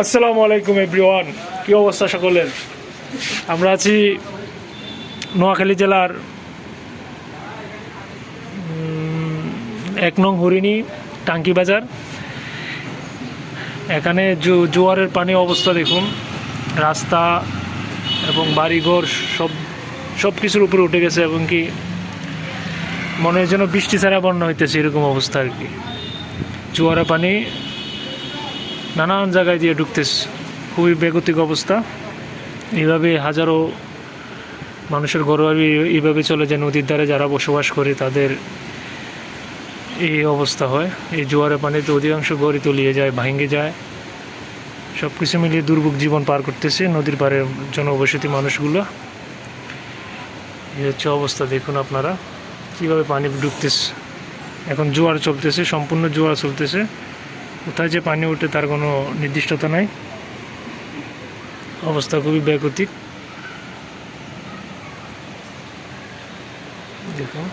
আসসালামু আলাইকুম, এভরিওয়ান। কি অবস্থা সকলের? আমরা আছি নোয়াখালী জেলার এক নং হরিণী টাঙ্কি বাজার। এখানে জোয়ারের পানি অবস্থা দেখুন। রাস্তা এবং বাড়িঘর সব সব কিছুর উপরে উঠে গেছে এবং কি মনে হয় যেন বৃষ্টি ছাড়া বন্যা হইতেছে এরকম অবস্থা আর কি। জোয়ারা পানি, নানান জায়গায় দিয়ে ঢুকতেছে। খুবই বেগতিক অবস্থা। এইভাবে হাজারো মানুষের ঘরবাড়ি এইভাবে চলে যায় নদীর ধারে যারা বসবাস করে, তাদের এই অবস্থা হয়। এই জোয়ারে পানিতে অধিকাংশ গড়ি তলিয়ে যায়, ভাঙ্গে যায়। সব কিছু মিলিয়ে দুর্ভোগ জীবন পার করতেছে নদীর পাড়ে জনবসতি মানুষগুলো। এই হচ্ছে অবস্থা, দেখুন আপনারা। কীভাবে পানি ঢুকতেছে। এখন জোয়ার চলতেছে, সম্পূর্ণ জোয়ার চলতেছে। কোথায় যে পানি ওঠে তার কোনো নির্দিষ্টতা নাই। অবস্থা খুবই ব্যাগতিক দেখুন